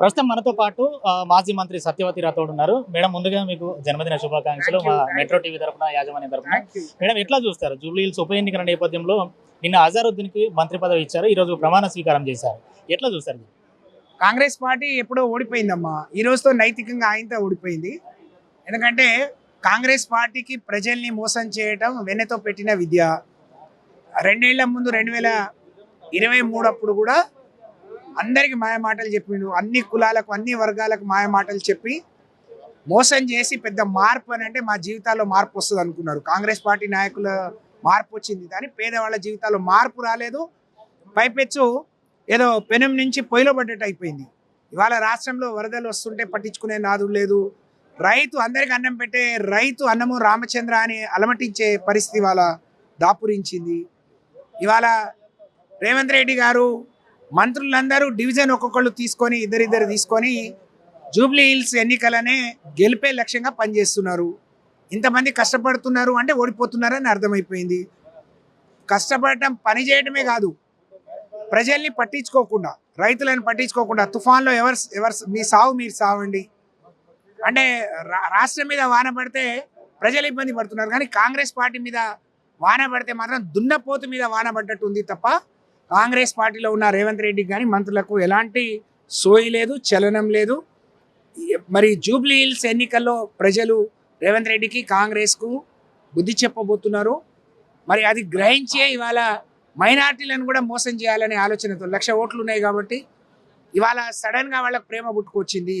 ప్రస్తుతం మనతో పాటు మాజీ మంత్రి సత్యవతి రాథోడ్ ఉన్నారు. మేడం ముందుగా మీకు జన్మదిన శుభాకాంక్షలు. మా మెట్రో టీవీ తరఫున యాజమాన్యం తరఫున. మేడం ఎట్లా చూస్తారు? జూబ్లీ హిల్స్ ఉప ఎన్నికల నేపథ్యంలో నిన్న అజారుద్దీన్కి మంత్రి పదవి ఇచ్చారు. ఈ రోజు ప్రమాణ స్వీకారం చేశారు. ఎట్లా చూస్తారు? కాంగ్రెస్ పార్టీ ఎప్పుడో ఓడిపోయిందమ్మా. ఈ రోజుతో నైతికంగా ఆయనతో ఓడిపోయింది. ఎందుకంటే కాంగ్రెస్ పార్టీకి ప్రజల్ని మోసం చేయటం వెన్నెతో పెట్టిన విద్య. రెండేళ్ళ ముందు రెండు వేల ఇరవై మూడు అప్పుడు కూడా అందరికి మాయ మాటలు చెప్పిండు. అన్ని కులాలకు అన్ని వర్గాలకు మాయ మాటలు చెప్పి మోసం చేసి పెద్ద మార్పు అని అంటే మా జీవితాల్లో మార్పు వస్తుంది అనుకున్నారు. కాంగ్రెస్ పార్టీ నాయకుల మార్పు వచ్చింది. కానీ పేదవాళ్ళ జీవితాల్లో మార్పు రాలేదు. పైపెచ్చు ఏదో పెనం నుంచి పొయ్యిలో పడ్డట్టు అయిపోయింది. ఇవాళ రాష్ట్రంలో వరదలు వస్తుంటే పట్టించుకునే నాదు లేదు. రైతు అందరికి అన్నం పెట్టే రైతు అన్నము రామచంద్ర అని అలమటించే పరిస్థితి ఇవాళ దాపురించింది. ఇవాళ రేవంత్ రెడ్డి గారు మంత్రులందరూ డివిజన్ ఒక్కొక్కళ్ళు తీసుకొని ఇద్దరిద్దరు తీసుకొని జూబ్లీ హిల్స్ ఎన్నికలనే గెలిపే లక్ష్యంగా పనిచేస్తున్నారు. ఇంతమంది కష్టపడుతున్నారు అంటే ఓడిపోతున్నారని అర్థమైపోయింది. కష్టపడటం పని చేయడమే కాదు ప్రజల్ని పట్టించుకోకుండా రైతులను పట్టించుకోకుండా తుఫాన్లో ఎవరు ఎవరు మీ సావు మీరు సావండి. అంటే రా- రాష్ట్రం మీద వాన పడితే ప్రజలు ఇబ్బంది పడుతున్నారు. కానీ కాంగ్రెస్ పార్టీ మీద వాన పడితే మాత్రం దున్నపోతు మీద వాన పడ్డట్టు ఉంది తప్ప కాంగ్రెస్ పార్టీలో ఉన్న రేవంత్ రెడ్డికి కానీ మంత్రులకు ఎలాంటి సోయి లేదు చలనం లేదు. మరి జూబ్లీ హిల్స్ ఎన్నికల్లో ప్రజలు రేవంత్ రెడ్డికి కాంగ్రెస్కు బుద్ధి చెప్పబోతున్నారు. మరి అది గ్రహించే ఇవాళ మైనార్టీలను కూడా మోసం చేయాలనే ఆలోచనతో లక్ష ఓట్లు ఉన్నాయి కాబట్టి ఇవాళ సడన్గా వాళ్ళకి ప్రేమ పుట్టుకొచ్చింది.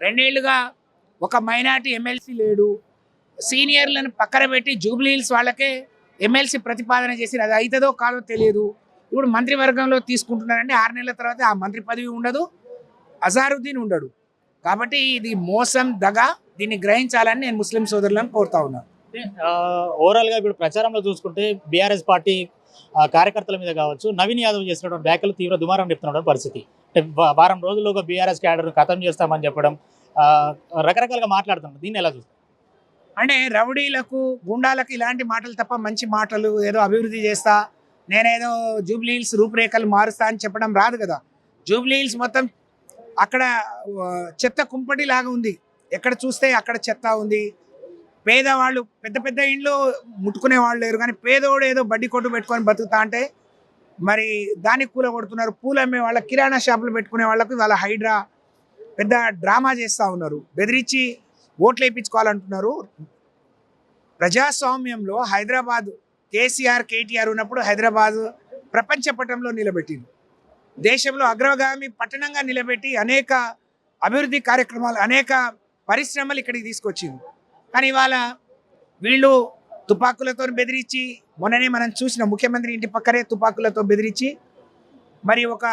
రెండేళ్ళుగా ఒక మైనార్టీ ఎమ్మెల్సీ లేడు. సీనియర్లను పక్కన పెట్టి జూబ్లీ హిల్స్ వాళ్ళకే ఎమ్మెల్సీ ప్రతిపాదన చేసి అది అవుతుందో కాదో తెలియదు. ఇప్పుడు మంత్రివర్గంలో తీసుకుంటున్నారంటే ఆరు నెలల తర్వాత ఆ మంత్రి పదవి ఉండదు అజారుద్దీన్ ఉండడు. కాబట్టి ఇది మోసం దగ దీన్ని గ్రహించాలని నేను ముస్లిం సోదరులను కోరుతా ఉన్నాను. అంటే, ఆ, ఓవరాల్గా ఇప్పుడు ప్రచారంలో చూసుకుంటే బీఆర్ఎస్ పార్టీ కార్యకర్తల మీద కావచ్చు నవీన్ యాదవ్ చేసినటువంటి వ్యాఖ్యలు తీవ్ర దుమారం చెప్తున్న పరిస్థితి. అంటే వారం రోజుల్లోగా బీఆర్ఎస్ క్యాడర్ ఖతం చేస్తామని చెప్పడం రకరకాలుగా మాట్లాడుతున్నారు. దీన్ని ఎలా చూస్తారు? అంటే రౌడీలకు గుండాలకు ఇలాంటి మాటలు తప్ప మంచి మాటలు ఏదో అభివృద్ధి చేస్తా నేనేదో జూబ్లీ హిల్స్ రూపురేఖలు మారుస్తా అని చెప్పడం రాదు కదా. జూబ్లీ హిల్స్ మొత్తం అక్కడ చెత్త కుంపటి లాగా ఉంది. ఎక్కడ చూస్తే అక్కడ చెత్త ఉంది. పేదవాళ్ళు పెద్ద పెద్ద ఇండ్లు ముట్టుకునే వాళ్ళు లేరు. కానీ పేదోడు ఏదో బడ్డీ కొట్టు పెట్టుకొని బతుకుతా అంటే మరి దానికి కూల కొడుతున్నారు పూలు అమ్మే వాళ్ళ కిరాణా షాపులు పెట్టుకునే వాళ్ళకు వాళ్ళ హైడ్రా పెద్ద డ్రామా చేస్తూ ఉన్నారు. బెదిరించి ఓట్లు వేయించుకోవాలంటున్నారు. ప్రజాస్వామ్యంలో హైదరాబాద్ కేసీఆర్ కేటీఆర్ ఉన్నప్పుడు హైదరాబాద్ ప్రపంచ పటంలో నిలబెట్టింది. దేశంలో అగ్రగామి పట్టణంగా నిలబెట్టి అనేక అభివృద్ధి కార్యక్రమాలు అనేక పరిశ్రమలు ఇక్కడికి తీసుకొచ్చింది. కానీ ఇవాళ వీళ్ళు తుపాకులతో బెదిరించి మొన్ననే మనం చూసిన ముఖ్యమంత్రి ఇంటి పక్కనే తుపాకులతో బెదిరించి మరి ఒక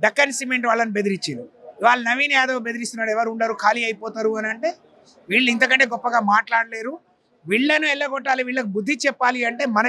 దక్కన్ సిమెంట్ వాళ్ళని బెదిరించారు ఇవాళ నవీన్ యాదవ్ బెదిరిస్తున్నాడు ఎవరు ఉండరు ఖాళీ అయిపోతారు అని అంటే వీళ్ళు ఇంతకంటే గొప్పగా మాట్లాడలేరు. వీళ్ళను ఎల్లగొట్టాలి వీళ్ళకి బుద్ధి చెప్పాలి అంటే మన